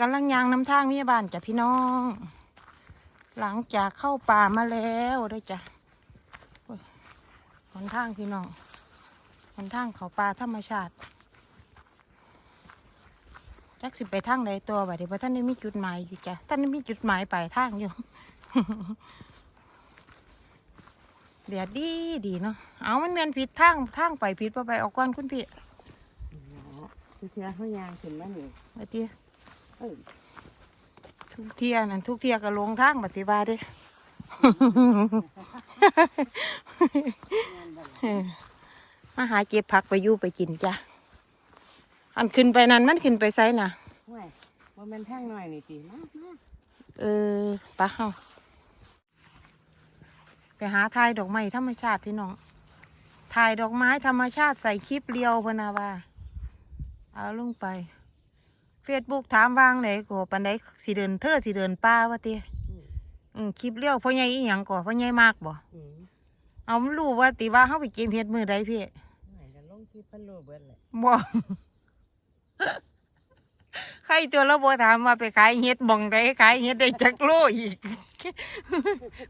กำลังยางน้ำทางมีบ้านจ้ะพี่น้อง หลังจากเข้าป่ามาแล้วเด้วยจ้ะโอ้ยหนทางพี่น้องหนทางเขาป่าธรรมชาติจักสิไปทางใดตัวบัดนี้เพราะท่านได้มีจุดหมายอยู่จ้ะท่านได้มีจุดหมายปลายทางอยู่เดี๋ยวดีดีเนาะเอามันแมนผิดทางทางไปผิดไปไปเออกก่อนคุณพี่คือเชื่อเขายางขึ้นมานี่บัดนี้เออ ทุกเที่ยนั่นทุกเที่ยก็ลงทางบัดนี้ว่าเด้เออมาหาเก็บผักไปอยู่ไปกินจ้ะ อันขึ้นไปนั้นมันขึ้นไปไซน่ะห่วยว่ามันทางหน่อยนี่ตีมากมากเออปะเฮาไปหาถ่ายดอกไม้ธรรมชาติพี่น้องถ่ายดอกไม้ธรรมชาติใส่คลิปเรียวพะนาว่า เอาลงไปเฟซบุ๊กถามวางไหนก็ปันไดสิเดินเธอสิเดินป่าวะเตี้ยอืมคลิปเรียวพ่อใหญ่อีหยังก่อพ่อใหญ่มากบ่อืมเอามันรู้ว่าติว่าเฮาไปเก็บเฮ็ดมือใดพี่ห่วยจะลงที่พันโลเบิดเลยบ่ใครตัวเราบ่ถามว่าไปขายเฮ็ดบ่องใดขายเฮ็ดได้จักโลอีก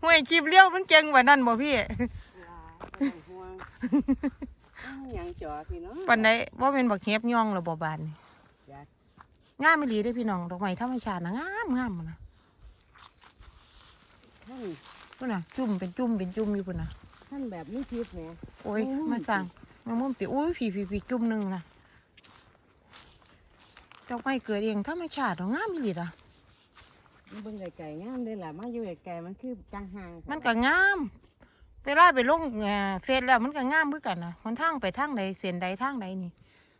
ห้วยคลิปเลี้ยวมันเจังกว่านั้นบ่พี่ว้าบ่ต้องห่วงอ้าวหยังจ่อพี่น้องปันใดบ่แม่นบักเฮ็บย่องหรอบ่บานนี่จ้ะ งามอีหลีเด้อพี่น้องดอกไม้ธรรมชาตินะงามงามนะท่านพุ่นน่ะจุ่มเป็นจุ่มเป็นจุ่มอยู่พุ่นน่ะท่านแบบนี้ทิพย์แหมโอ้ยอืมมาสั่งมามุมติอุ้ยผีผีผีจุ่มหนึงน่ะดอกไม้เกิดเองธรรมชาติดอกงามอีหลีล่ะมันเบิ่งไกลๆงามเลยล่ะมาอยู่ไกลๆมันคือจังห่างมันก็งามเวลาไปลงเอ่อเฟซแล้วมันก็งามคือกันนะคนทางไปทางใดเส้นใดทางใดนี่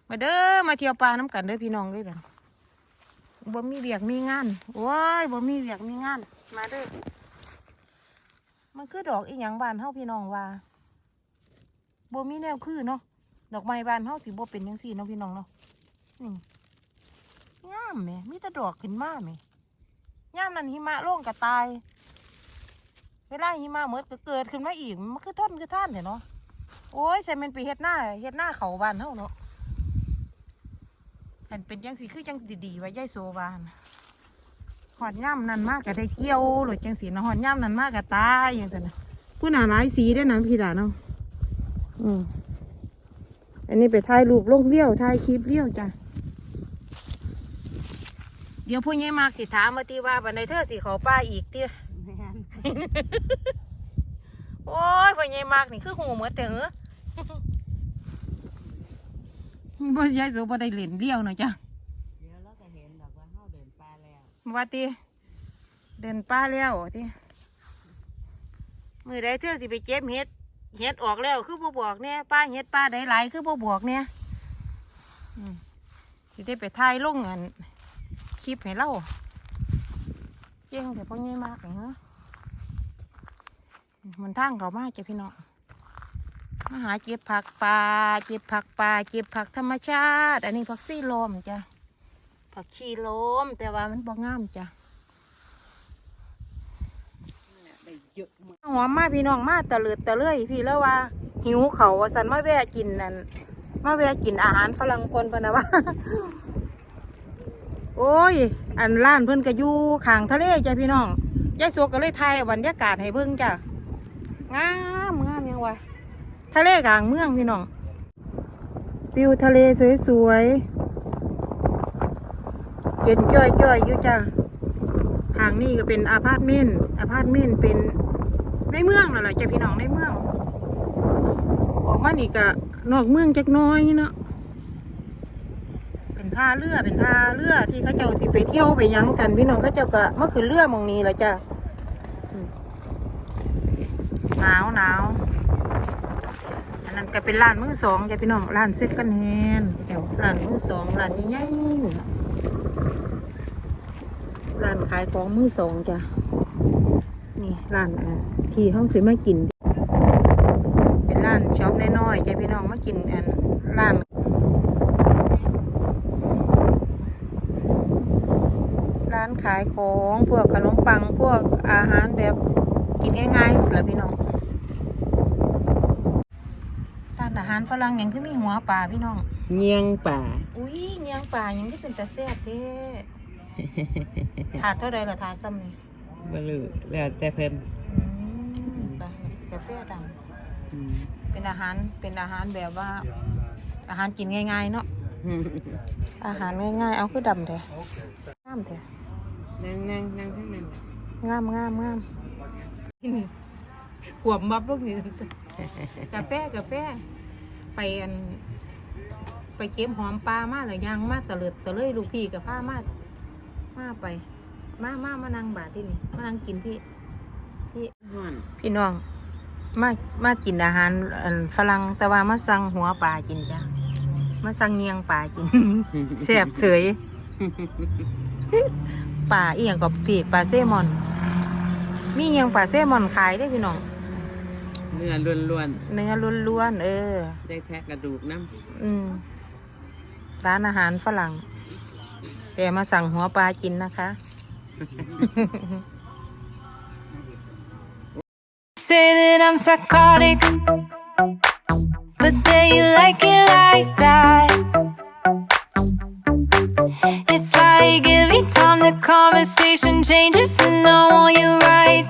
มาเด้อมาเที่ยวป่าน้ำกันเด้อพี่น้องเด้อกัน บ่มีเวียกมีงานโอ้ยบ่มีเวียกมีงาน มาเด้อมันคือดอกอีหยังบานเฮาพี่น้องว่าบ่มีแนวคือเนาะดอกไม้บานเฮาสิบ่เป็นจังซี่เนาะพี่น้องเนาะนี่งามแหมมีแต่ดอกขึ้นมาแหมยามนั้นหิมะลงก็ตาย เวลาหิมะหมดก็เกิดขึ้นมาอีก มันคือต้นคือท่านเนาะโอ้ยใส่มันไปเฮ็ดหน้าเฮ็ดหน้าเขาบานเฮาเนาะ หันเป็นจังสีคือจังดีๆไว้ยายโซวานหอดย่ำนั่นมากก็ได้เกี่ยวหรือจังสีนะหอดย่ำนั่นมากก็ตายอย่างนั้นนะผู้หนาหลายสีได้อนะพี่ดาเนาะอืมอันนี้ไปถ่ายรูปลงเลี้ยวถ่ายคลิปเลี้ยวจ้ะเดี๋ยวผู้ใหญ่มากสิถามมาตีว่าบันไดเธอสิเขาป้าอีกเตี้ยแม่นโอ้ยผู้ใหญ่มากนี่คือหูเหมือนแต่เออ บ่ยายโซบ่ได้เล่นเลี้ยวเนาะจ้ะเดี๋ยวเราก็เห็นดอกว่าเฮาเดินป่าแล้วว่าติเดินป้าแล้วติมือใดเธอสิไปเจ็บเห็ดเห็ดออกแล้วคือบ่บอกเนี่ยป้าเห็ดป้าใดหลายคือบ่บอกเนี่ยอืมสิได้ไปถ่ายลงอันคลิปให้เราเก่งแต่พ่อใหญ่มากเลยเหรอมันทางเขามาจ้ะพี่น้อง มาหาเก็บผักป่าเก็บผักป่าเก็บผักธรรมชาติ อันนี้ผักซี่ลมจ้ะผักชีลมแต่ว่ามันบ่งามจ้ะหอมมาพี่น้องมาตะเลิดตะเลื่อยพี่แล้วว่า หิวเข่าสันมาแวะกินนั่นมาแวะกินอาหารฝรั่งคนพะนะว่าโอ้ย อันร้านเพิ่อนก็อยู่ข้างทะเลจ้ะพี่น้องยายสวก็เลยถ่ายบรรยากาศให้เบิ่งจ้ะงาม ทะเลกลางเมืองพี่น้องวิวทะเลสวยๆเย็นจ้อยๆอยู่จ้ะทางนี้ก็เป็นอาพาร์ตเมนต์อาพาร์ตเมนต์เป็นในเมืองนั่นแหละจ้ะพี่น้องในเมือง ออกมานี่ก็นอกเมืองจักน้อยเนาะเป็นท่าเรือเป็นท่าเรือที่เขาเจ้าที่ไปเที่ยวไปยังกัน พี่น้องเขาเจ้าก็เมาขึ้นเรือมองนี้แหละจ้ะหนาวหนาว อันนั้นก็เป็นร้านมือสองจ้ะพี่น้องร้านเซ็กกันแฮนเจ้าร้านมือสองร้านใหญ่ๆร้านขายของมือสองจ้ะนี่ร้านอ่าที่ห้องซื้อมากิน เป็นร้านช็อปน้อยๆจ้ะพี่น้องมากินอันร้านร้านขายของพวกขนมปังพวกอาหารแบบกินง่ายๆสิละพี่น้อง ร้าน อาหารฝรั่งอย่างคือมีหัวปลาพี่น้อง เงียงป่า อุ้ยเนียงป่ายังที่เป็นตาแซ่บเด้ถาดเท่าไรล่ะถาดซ้ำนี่บ่รู้แล้วแต่เพิ่นอืมไปกาแฟดอืมำเป็นอาหารเป็นอาหารแบบว่า อาหารกินง่ายๆเนาะอาหารง่ายๆเอาคือดำแท้งามแท้นั่งนั่งนั่งทั้งนั้นงามงามงามนี่ ขวบมับลูกนี่กาแฟกาแฟ ไปอัน ไปเก็บหอมปลามาหรือย่างมาตะเลิดตะเลยลูกพี่กับผ้ามามาไป มามามานั่งบาที่นี่มานั่งกินพี่พี่นพี่น้อง มามากินอาหารฝรั่งแต่ว่ามาสั่งหัวปลากินจ้ะมาสั่งเงียงปลากินแซ่บเสยปลาเอียงกับพี่ปลาเซมอน มีอิหยังปลาเซมอนขายได้พี่น้อง เนื้อล้วนเนื้อล้วนๆเออ ๆ ได้แค่กระดูกน้ำอืม ร้านอาหารฝรั่ง แต่มาสั่งหัวปลากินนะคะ Say that I'm psychotic, but then you like it like that. It's like every time the conversation changes, and I want you right